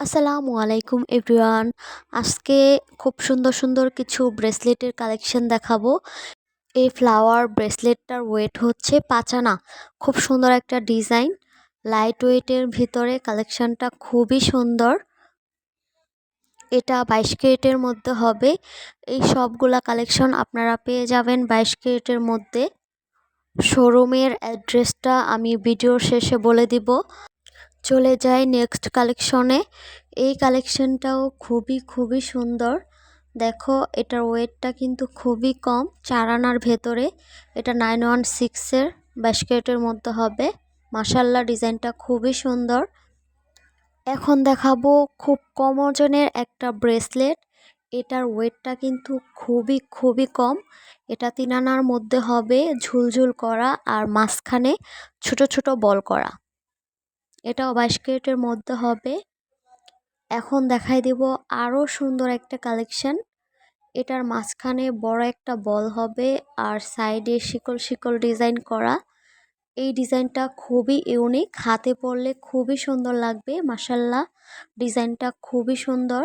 আসসালামু আলাইকুম এভরিওয়ান। আজকে খুব সুন্দর সুন্দর কিছু ব্রেসলেটের কালেকশন দেখাবো। এই ফ্লাওয়ার ব্রেসলেটটার ওয়েট হচ্ছে পাঁচানা খুব সুন্দর একটা ডিজাইন। লাইট ওয়েটের ভিতরে কালেকশনটা খুবই সুন্দর। এটা বাইশ ক্যারেটের মধ্যে হবে। এই সবগুলা কালেকশন আপনারা পেয়ে যাবেন বাইশ ক্যারেটের মধ্যে। শোরুমের অ্যাড্রেসটা আমি ভিডিওর শেষে বলে দিব। চলে যাই নেক্সট কালেকশনে এই কালেকশনটাও খুবই খুবই সুন্দর। দেখো, এটার ওয়েটটা কিন্তু খুবই কম, চার আনার ভেতরে। এটা নাইন ওয়ান সিক্সের ব্যাসকেটের মধ্যে হবে। মাসাল্লা ডিজাইনটা খুবই সুন্দর। এখন দেখাবো খুব কম ওজনের একটা ব্রেসলেট এটার ওয়েটটা কিন্তু খুবই খুবই কম। এটা তিন আনার মধ্যে হবে ঝুলঝুল করা আর মাঝখানে ছোট ছোট বল করা। এটাও বাইশ ক্যারেটের মধ্যে হবে। এখন দেখাই দেব আরও সুন্দর একটা কালেকশন। এটার মাঝখানে বড় একটা বল হবে আর সাইডে শিকল শিকল ডিজাইন করা। এই ডিজাইনটা খুবই ইউনিক, হাতে পরলে খুবই সুন্দর লাগবে মাসাল্লাহ ডিজাইনটা খুবই সুন্দর।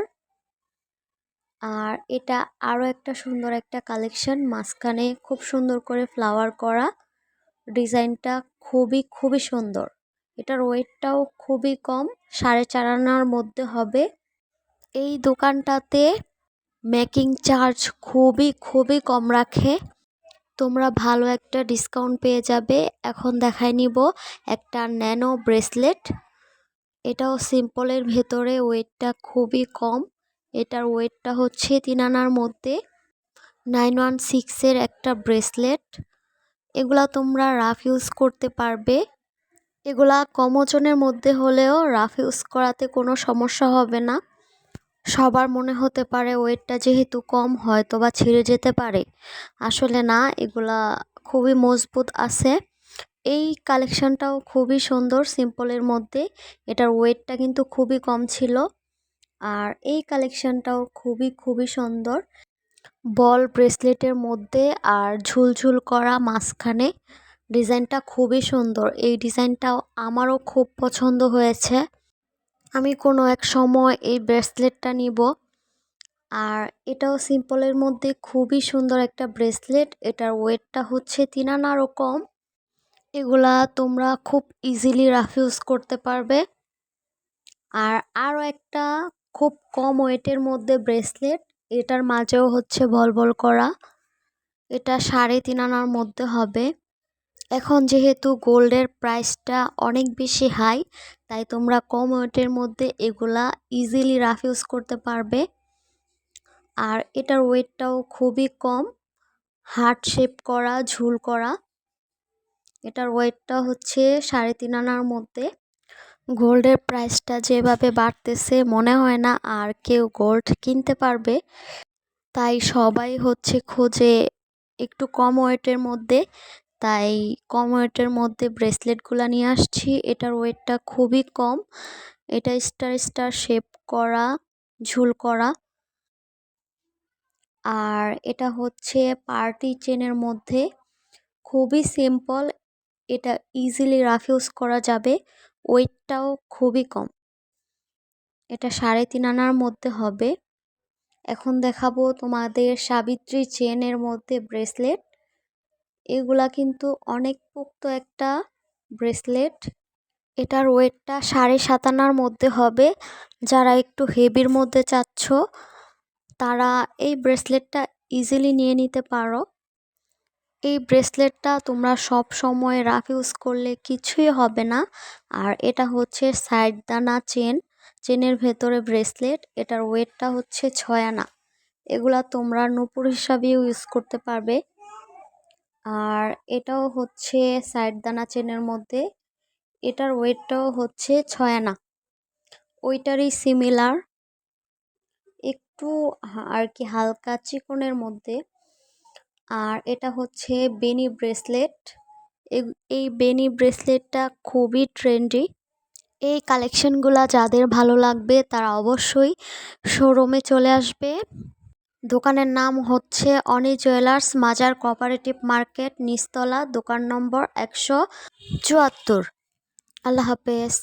আর এটা আরও একটা সুন্দর একটা কালেকশন, মাঝখানে খুব সুন্দর করে ফ্লাওয়ার করা। ডিজাইনটা খুবই খুবই সুন্দর। এটার ওয়েটটাও খুবই কম, সাড়ে চার আনার মধ্যে হবে। এই দোকানটাতে মেকিং চার্জ খুবই খুবই কম রাখে। তোমরা ভালো একটা ডিসকাউন্ট পেয়ে যাবে। এখন দেখাই নিব একটা ন্যানো ব্রেসলেট এটাও সিম্পলের ভেতরে ওয়েটটা খুবই কম। এটার ওয়েটটা হচ্ছে তিন আনার মধ্যে। নাইন ওয়ান সিক্সের একটা ব্রেসলেট এগুলা তোমরা রাফ ইউজ করতে পারবে। এগুলা কম ওজনের মধ্যে হলেও রাফ ইউজ করাতে কোনো সমস্যা হবে না। সবার মনে হতে পারে ওয়েটটা যেহেতু কম হয়তো বা ছিঁড়ে যেতে পারে। আসলে না, এগুলা খুবই মজবুত আছে। এই কালেকশনটাও খুবই সুন্দর সিম্পলের মধ্যে। এটার ওয়েটটা কিন্তু খুবই কম ছিল। আর এই কালেকশনটাও খুবই খুবই সুন্দর। বল ব্রেসলেটের মধ্যে আর ঝুলঝুল করা মাঝখানে ডিজাইনটা খুবই সুন্দর। এই ডিজাইনটাও আমারও খুব পছন্দ হয়েছে। আমি কোনো এক সময় এই ব্রেসলেটটা নিব। আর এটাও সিম্পলের মধ্যে খুবই সুন্দর একটা ব্রেসলেট। এটার ওয়েটটা হচ্ছে তিন আনারও কম এগুলা তোমরা খুব ইজিলি রাফ ইউজ করতে পারবে। আর আরও একটা খুব কম ওয়েটের মধ্যে ব্রেসলেট। এটার মাঝেও হচ্ছে বল বল করা। এটা সাড়ে তিন আনার মধ্যে হবে। এখন যেহেতু গোল্ডের প্রাইসটা অনেক বেশি হাই, তাই তোমরা কম ওয়েটের মধ্যে এগুলা ইজিলি রাফ ইউজ করতে পারবে। আর এটার ওয়েটটাও খুবই কম, হার্ট শেপ করা, ঝুল করা। এটার ওয়েটটা হচ্ছে সাড়ে তিন আনার মধ্যে। গোল্ডের প্রাইসটা যেভাবে বাড়তেছে মনে হয় না আর কেউ গোল্ড কিনতে পারবে। তাই সবাই হচ্ছে খোঁজে একটু কম ওয়েটের মধ্যে তাই কম ওয়েটের মধ্যে ব্রেসলেটগুলো নিয়ে আসছি। এটার ওয়েটটা খুবই কম। এটা স্টার স্টার শেপ করা, ঝুল করা। আর এটা হচ্ছে পার্টি চেনের মধ্যে। খুবই সিম্পল। এটা ইজিলি রাফ ইউজ করা যাবে। ওয়েটটাও খুবই কম। এটা সাড়ে তিন আনার মধ্যে হবে। এখন দেখাবো তোমাদের সাবিত্রী চেনের মধ্যে ব্রেসলেট। এগুলা কিন্তু অনেক পোক্ত একটা ব্রেসলেট। এটার ওয়েটটা সাড়ে সাত আনার মধ্যে হবে। যারা একটু হেভির মধ্যে চাচ্ছ, তারা এই ব্রেসলেটটা ইজিলি নিয়ে নিতে পারো। এই ব্রেসলেটটা তোমরা সব সময় রাফ ইউজ করলে কিছুই হবে না। আর এটা হচ্ছে সাইড দানা চেন, চেনের ভেতরে ব্রেসলেট। এটার ওয়েটটা হচ্ছে ছয় আনা। এগুলা তোমরা নূপুর হিসাবেও ইউজ করতে পারবে। আর এটাও হচ্ছে সাইড দানা চেনের মধ্যে। এটার ওয়েটটাও হচ্ছে ছয় আনা। ওইটারই সিমিলার একটু আর কি হালকা চিকনের মধ্যে। আর এটা হচ্ছে বেনি ব্রেসলেট এই বেনি ব্রেসলেটটা খুবই ট্রেন্ডি এই কালেকশনগুলো যাদের ভালো লাগবে তারা অবশ্যই শোরুমে চলে আসবে। দোকানের নাম হচ্ছে Oni jewellers Mazar cooperative market নিস্তলা দোকান নম্বর একশো চুয়াত্তর। আল্লাহ হাফেজ।